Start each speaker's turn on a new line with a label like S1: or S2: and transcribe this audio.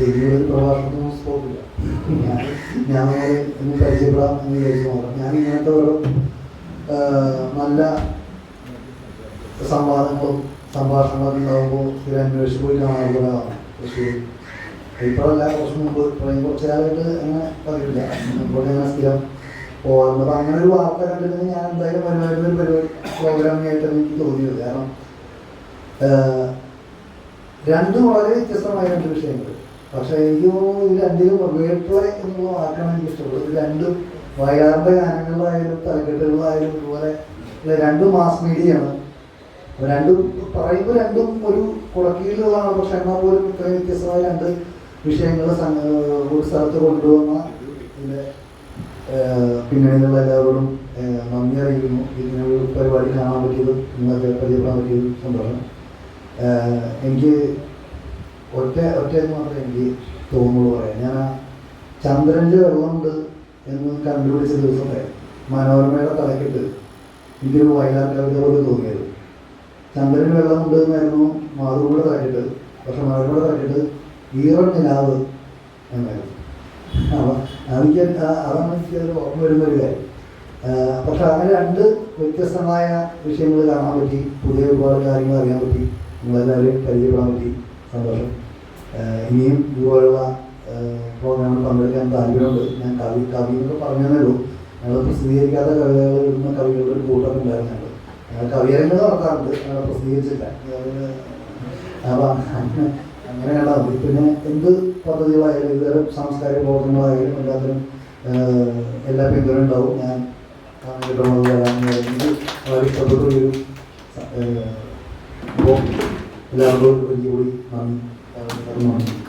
S1: ഒരു പ്രഭാഷണത്തിനും സ്കോപ്പില്ല ഞാൻ ഞാൻ ഒന്ന് പരിചയപ്പെടാം എന്ന് വിചാരിച്ചു മാത്രം ഞാൻ ഇങ്ങനത്തെ ഓരോ നല്ല സംവാദങ്ങളും സംഭാഷണങ്ങളൊക്കെ ഉണ്ടാകുമ്പോൾ സ്ഥിരം അന്വേഷിച്ച് പോയി കാണാറുള്ളതാണ് തൃശ്ശൂർ ഇപ്പോഴല്ല കുറച്ച് മുമ്പ് ഇപ്പോഴും കുറച്ച് കാലമായിട്ട് അങ്ങനെ പതിവില്ല ഇപ്പോൾ ഞാൻ സ്ഥിരം പോകാറുണ്ട് അപ്പം അങ്ങനെ ഒരു വാർത്ത കണ്ടിട്ടുണ്ടെങ്കിൽ ഞാൻ എന്തായാലും വരുമായിരുന്ന ഒരു പരിപാടി പ്രോഗ്രാമിനായിട്ടാണ് എനിക്ക് തോന്നിയത് കാരണം രണ്ടും വളരെ വ്യത്യസ്തമായ രണ്ട് വിഷയങ്ങൾ പക്ഷേ എനിക്ക് തോന്നുന്നു ഇത് രണ്ടിലും വേർപ്ലേ എന്നുള്ള വാക്കാണ് എനിക്ക് ഇഷ്ടപ്പെടുന്നത്. ഇത് രണ്ടും വയലാറിന്റെ ഗാനങ്ങളിലായാലും തലക്കെട്ടുകളിലായാലും ഇതുപോലെ രണ്ടും മാസ് മീഡിയയാണ് രണ്ടും പറയുമ്പോൾ രണ്ടും ഒരു കുടക്കീഴിലുള്ളതാണ് പക്ഷെ എന്നാൽ പോലും ഇത്രയും വ്യത്യസ്തമായ രണ്ട് വിഷയങ്ങൾ ഒരു സ്ഥലത്ത് കൊണ്ടുവന്ന ഇതിന്റെ പിന്നണിയിലുള്ള എല്ലാവരോടും നന്ദി അറിയിക്കുന്നു. ഇങ്ങനെ ഒരു പരിപാടി കാണാൻ പറ്റിയതും നിങ്ങൾക്ക് പരിചയപ്പെടാൻ പറ്റിയതും സന്തോഷം. എനിക്ക് ഒറ്റ ഒറ്റ എന്ന് മാത്രമേ എനിക്ക് തോന്നുള്ളൂ പറയാം ഞാൻ ആ ചന്ദ്രന്റെ വെള്ളമുണ്ട് എന്ന് കണ്ടുപിടിച്ച ദിവസത്തെ മനോരമയുടെ തലക്കിട്ട് എനിക്കൊരു വയലാർ പോലെ തോന്നിയത്. ചന്ദ്രന് വെള്ളമുണ്ട് എന്നായിരുന്നു മാതൃകൂടെ തലക്കിട്ട്. പക്ഷെ മനോരമയുടെ തലക്കിട്ട് ഈറൻ നിലാവ് എന്നായിരുന്നു. അപ്പോൾ എനിക്ക് അതാണ് എനിക്ക് അതിൽ ഓർമ്മ വരുന്ന ഒരു കാര്യം. പക്ഷെ അങ്ങനെ രണ്ട് വ്യത്യസ്തമായ വിഷയങ്ങൾ കാണാൻ പറ്റി. പുതിയ ഒരുപാട് കാര്യങ്ങൾ അറിയാൻ പറ്റി. നമ്മളെല്ലാവരെയും പരിചയപ്പെടാൻ പറ്റി. സന്തോഷം. ഇനിയും ഇതുപോലുള്ള പ്രോഗ്രാമിൽ പങ്കെടുക്കാൻ താല്പര്യമുണ്ട്. ഞാൻ കവി കവി എന്നൊക്കെ പറഞ്ഞതേ ഉള്ളൂ. ഞങ്ങൾ പ്രസിദ്ധീകരിക്കാത്ത കവിതകൾ എഴുതുന്ന കവികളുടെ ഒരു കൂട്ടം ഉണ്ടായിരുന്നു ഞങ്ങൾ ഞങ്ങൾ കവിയരങ്ങൾ നടത്താറുണ്ട്. ഞങ്ങൾ പ്രസിദ്ധീകരിച്ചില്ല. അങ്ങനെ കണ്ടാൽ മതി. പിന്നെ എന്ത് പദ്ധതികളായാലും ഇതുതരം സാംസ്കാരിക പ്രവർത്തനങ്ങളായാലും എല്ലാത്തിനും എല്ലാ പിന്തുണ ഉണ്ടാവും. ഞാൻ വളരെ ഇഷ്ടപ്പെട്ടൊരു അപ്പോൾ എല്ലാവരോടും ഒരിക്കൽ കൂടി നന്ദി ആഹ് നന്ദി